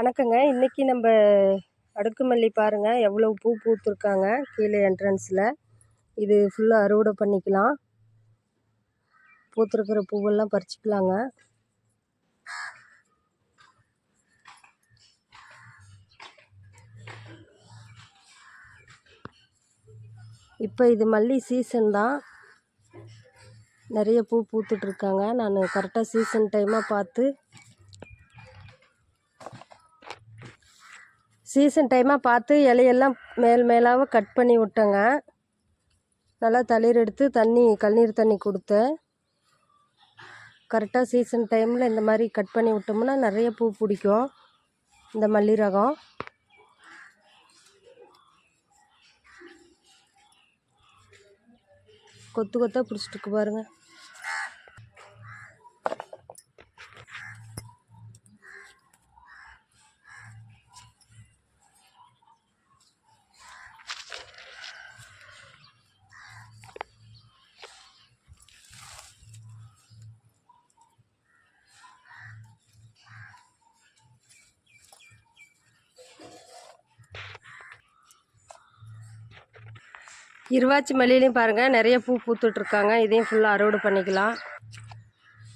வணக்கங்க. இன்றைக்கி நம்ம அடுக்குமல்லி பாருங்கள் எவ்வளோ பூ பூத்துருக்காங்க கீழே என்ட்ரன்ஸில் இது ஃபுல்லாக அறுவடை பண்ணிக்கலாம். பூத்துருக்கிற பூவெல்லாம் பறிச்சுக்கலாங்க. இப்போ இது மல்லி சீசன் தான். நிறைய பூ பூத்துட்ருக்காங்க நான் கரெக்டாக சீசன் டைமாக பார்த்து சீசன் டைமாக பார்த்து இலையெல்லாம் மேல் மேலாக கட் பண்ணி விட்டேங்க. நல்லா தளிர் எடுத்து தண்ணி கல்நீர் தண்ணி கொடுத்தேன். கரெக்டாக சீசன் டைமில் இந்த மாதிரி கட் பண்ணி விட்டோம்னா நிறைய பூ பிடிக்கும். இந்த மல்லி ரகம். கொத்து கொத்தாக பிடிச்சிட்டுக்கு பாருங்கள் இருவாச்சி மல்லிலையும் பாருங்கள் நிறைய பூ பூத்துட்ருக்காங்க. இதையும் ஃபுல்லாக அறுவடை பண்ணிக்கலாம்.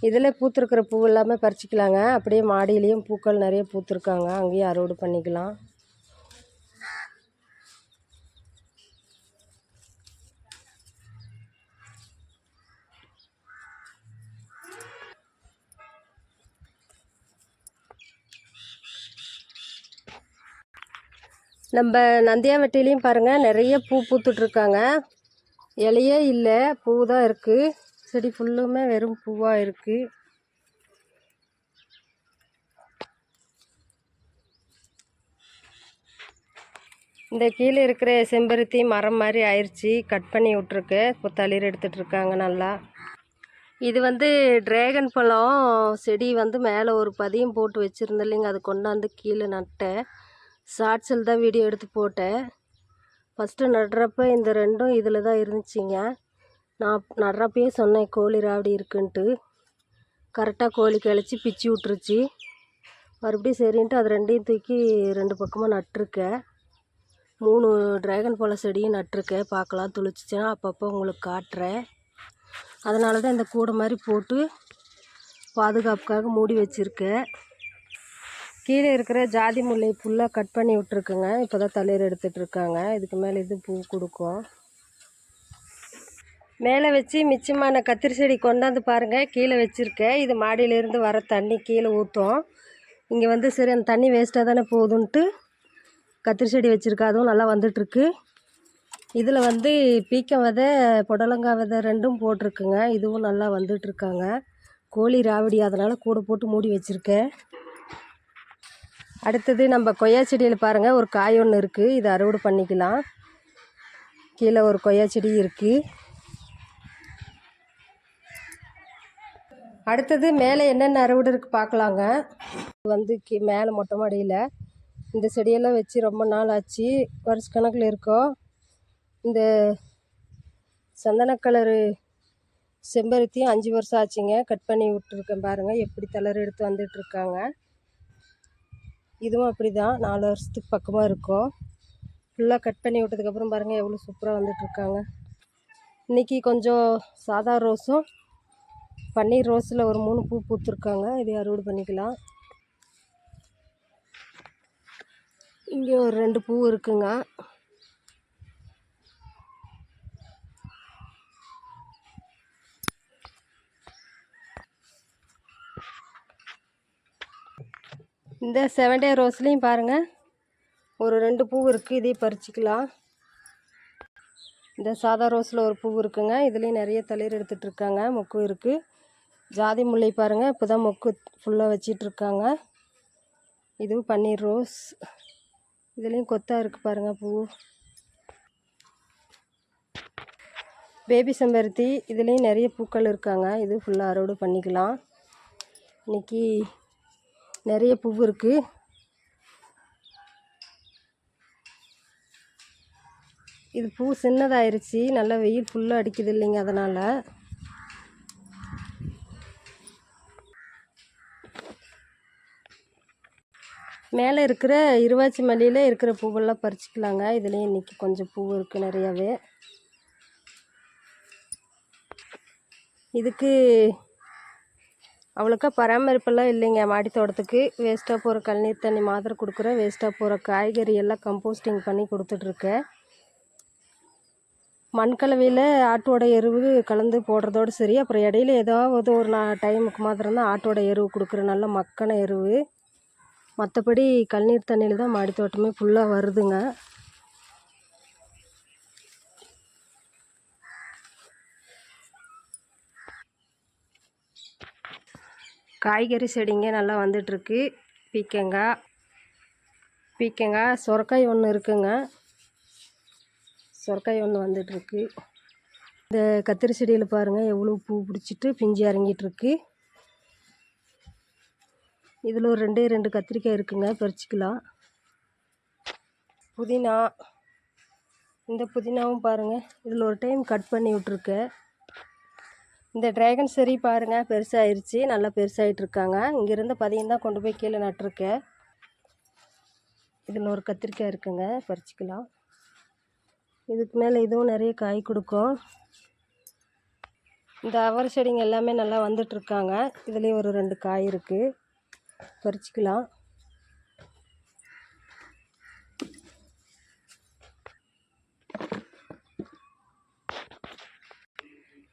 இதில் பூத்துருக்கிற பூ எல்லாமே பறிச்சிக்கலாங்க. அப்படியே மாடியிலையும் பூக்கள் நிறைய பூத்துருக்காங்க. அங்கேயும் அறுவடை பண்ணிக்கலாம். நம்ம நந்தியாவட்டிலையும் பாருங்கள் நிறைய பூ பூத்துட்ருக்காங்க. இலையே இல்லை பூ தான் இருக்குது செடி ஃபுல்லுமே வெறும் பூவாக இருக்குது இந்த கீழே இருக்கிற செம்பருத்தி மரம் மாதிரி ஆயிடுச்சு கட் பண்ணி விட்ருக்கு இப்போ தளிர் எடுத்துகிட்ருக்காங்க நல்லா. இது வந்து ட்ராகன் பழம். செடி வந்து மேலே ஒரு பதியம் போட்டு வச்சுருந்தேன் இல்லைங்க அது கொண்டாந்து கீழே நட்டேன். ஷார்ட்ஸில் தான் வீடியோ எடுத்து போட்டேன். ஃபஸ்ட்டு நடுறப்ப இந்த ரெண்டும் இதில் தான் இருந்துச்சுங்க. நான் நடுறப்பயே சொன்னேன் கோழி ராவடி இருக்குன்ட்டு. கரெக்டாக கோழி கிளச்சி பிச்சு விட்ருச்சு மறுபடியும் சரின்ட்டு அது ரெண்டையும் தூக்கி ரெண்டு பக்கமாக நட்டிருக்கேன். மூணு ட்ராகன் பழ செடியும் நட்டிருக்கேன். பார்க்கலாம் துளிச்சிச்சுன்னா அப்பப்போ உங்களுக்கு காட்டுறேன். அதனால தான் இந்த கூடை மாதிரி போட்டு பாதுகாப்புக்காக மூடி வச்சுருக்கேன். கீழே இருக்கிற ஜாதி முல்லை ஃபுல்லாக கட் பண்ணி விட்ருக்குங்க இப்போ தான் தளிர் எடுத்துகிட்ருக்காங்க இதுக்கு மேலே இது பூ கொடுக்கும். மேலே வச்சு மிச்சமான கத்திரி செடி கொண்டாந்து பாருங்கள் கீழே வச்சுருக்கேன் இது மாடியிலேருந்து வர தண்ணி கீழே ஊற்றும் இங்கே வந்து சரி அந்த தண்ணி வேஸ்ட்டாக தானே போகுதுன்ட்டு கத்திரி செடி வச்சுருக்கேன் அதுவும் நல்லா வந்துட்டுருக்கு. இதில் வந்து பீக்கம் விதை புடலங்காய் விதை ரெண்டும் போட்டிருக்குங்க. இதுவும் நல்லா வந்துட்டுருக்காங்க. கோழி ராவடி அதனால் கூட போட்டு மூடி வச்சுருக்கேன். அடுத்தது நம்ம கொய்யா செடியில் பாருங்கள் ஒரு காய் ஒன்று இருக்குது இதை அறுவடை பண்ணிக்கலாம். கீழே ஒரு கொய்யா செடி இருக்குது அடுத்தது மேலே என்னென்ன அறுவடை இருக்குது பார்க்கலாங்க. வந்து கீ மேலே மொட்டை மாடியில். இந்த செடியெல்லாம் வச்சு ரொம்ப நாள் ஆச்சு. வருஷ கணக்கில் இருக்கோம் இந்த சந்தன கலரு செம்பருத்தியும் அஞ்சு வருஷம் ஆச்சுங்க. கட் பண்ணி விட்டுருக்கேன் பாருங்கள் எப்படி தளர் எடுத்து வந்துட்டுருக்காங்க இதுவும் அப்படி தான் நாலு வருஷத்துக்கு பக்கமாக இருக்கும். ஃபுல்லாக கட் பண்ணி விட்டதுக்கப்புறம் பாருங்கள் எவ்வளோ சூப்பராக வந்துட்டுருக்காங்க. இன்றைக்கி கொஞ்சம் சாதா ரோஸும் பன்னீர் ரோஸில் ஒரு மூணு பூ பூத்துருக்காங்க. இதை அறுவடை பண்ணிக்கலாம். இங்கே ஒரு ரெண்டு பூ இருக்குங்க. இந்த செவன் டே ரோஸ்லேயும் பாருங்கள் ஒரு ரெண்டு பூ இருக்குது இதையும் பறிச்சிக்கலாம். இந்த சாதா ரோஸில் ஒரு பூ இருக்குங்க. இதுலேயும் நிறைய தளிர் எடுத்துகிட்ருக்காங்க மொக்கு இருக்குது ஜாதி முல்லை பாருங்கள் இப்போ தான் மொக்கு ஃபுல்லாக வச்சிட்ருக்காங்க இதுவும் பன்னீர் ரோஸ் இதுலேயும் கொத்தாக இருக்குது பாருங்கள் பூ. பேபி செம்பருத்தி. இதுலேயும் நிறைய பூக்கள் இருக்காங்க. இது ஃபுல்லாக அறுவடை பண்ணிக்கலாம். இன்றைக்கி நிறைய பூ இருக்குது இது பூ சின்னதாயிருச்சு. நல்லா வெயில் ஃபுல்லாக அடிக்குது இல்லைங்க அதனால். மேலே இருக்கிற இருவாச்சி மல்லியில் இருக்கிற பூவெல்லாம் பறிச்சிக்கலாங்க. இதுலேயும் இன்றைக்கி கொஞ்சம் பூ இருக்குது நிறையாவே. இதுக்கு அவ்வளோக்கா பராமரிப்பெல்லாம் இல்லைங்க. மாடி தோட்டத்துக்கு வேஸ்ட்டாக போகிற கழநீர் தண்ணி மாத்திரை கொடுக்குறேன் வேஸ்ட்டாக போகிற காய்கறி எல்லாம் கம்போஸ்டிங் பண்ணி கொடுத்துட்ருக்கேன் மண்கலவையில் ஆட்டோட எருவு கலந்து போடுறதோடு சரி. அப்புறம் இடையில ஏதாவது ஒரு நான் டைமுக்கு மாத்திரம் தான் ஆட்டோட எருவு கொடுக்குறேன் நல்ல மக்கான எருவு. மற்றபடி கழநீர் தண்ணியில் தான் மாடி தோட்டமே ஃபுல்லாக வருதுங்க. காய்கறி செடிங்க நல்லா வந்துட்டுருக்கு. பீக்கங்காய் பீக்கங்காய் சொரக்காய் ஒன்று இருக்குங்க. சொரக்காய் ஒன்று வந்துட்டுருக்கு. இந்த கத்திரி செடியில் பாருங்கள் எவ்வளோ பூ பிடிச்சிட்டு பிஞ்சு இறங்கிட்டுருக்கு. இதில் ஒரு ரெண்டே ரெண்டு கத்திரிக்காய் இருக்குங்க பறிச்சிக்கலாம். புதினா இந்த புதினாவும் பாருங்கள் இதில் ஒரு டைம் கட் பண்ணி விட்ருக்கேன் இந்த ட்ராகன் செரி பாருங்கள் பெருசாகிருச்சு நல்லா பெருசாகிட்டு இருக்காங்க இங்கேருந்து பதியம் தான் கொண்டு போய் கீழே நட்டிருக்கேன். இதில் ஒரு கத்திரிக்காய் இருக்குங்க பறிச்சிக்கலாம். இதுக்கு மேலே இதுவும் நிறைய காய் கொடுக்கும். இந்த அவர் செடிங்க எல்லாமே நல்லா வந்துட்டுருக்காங்க. இதுலேயும் ஒரு ரெண்டு காய் இருக்குது பறிச்சிக்கலாம்.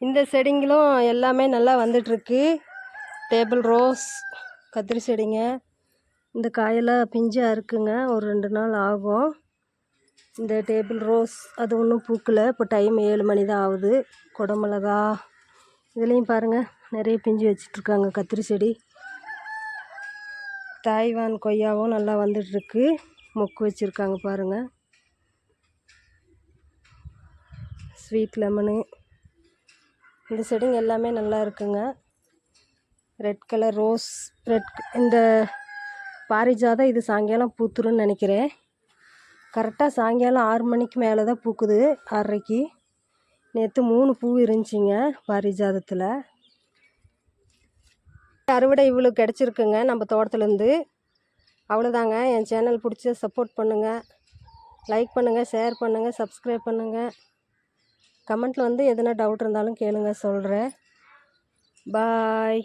இந்த செடிங்களும் எல்லாமே நல்லா வந்துட்டுருக்கு. டேபிள் ரோஸ் கத்திரி செடிங்க. இந்த காயெல்லாம் பிஞ்சாக இருக்குங்க. ஒரு ரெண்டு நாள் ஆகும். இந்த டேபிள் ரோஸ் அது ஒன்றும் பூக்கலை. இப்போ டைம் ஏழு மணி தான் ஆகுது. குடமிளகா இதுலேயும் பாருங்கள் நிறைய பிஞ்சு வச்சிட்ருக்காங்க கத்திரி செடி. தாய்வான் கொய்யாவும் நல்லா வந்துட்டுருக்கு. மொக்கு வச்சுருக்காங்க பாருங்கள் ஸ்வீட் லெமனு இந்த செடிங்க எல்லாமே நல்லா இருக்குங்க. ரெட் கலர் ரோஸ் ரெட் இந்த பாரிஜாதம் இது சாயங்காலம் பூத்துருன்னு நினைக்கிறேன். கரெக்டாக சாயங்காலம் ஆறு மணிக்கு மேலே தான் பூக்குது ஆறரைக்கு. நேற்று மூணு பூ இருந்துச்சிங்க பாரிஜாதத்தில். அறுவடை இவ்வளோ கிடச்சிருக்குங்க நம்ம தோட்டத்துலேருந்து. அவ்வளோதாங்க. என் சேனல் பிடிச்ச சப்போர்ட் பண்ணுங்கள் லைக் பண்ணுங்கள் ஷேர் பண்ணுங்கள் சப்ஸ்கிரைப் பண்ணுங்கள் கமெண்ட்டில் வந்து எதனா டவுட் இருந்தாலும் கேளுங்க சொல்கிறேன் பாய்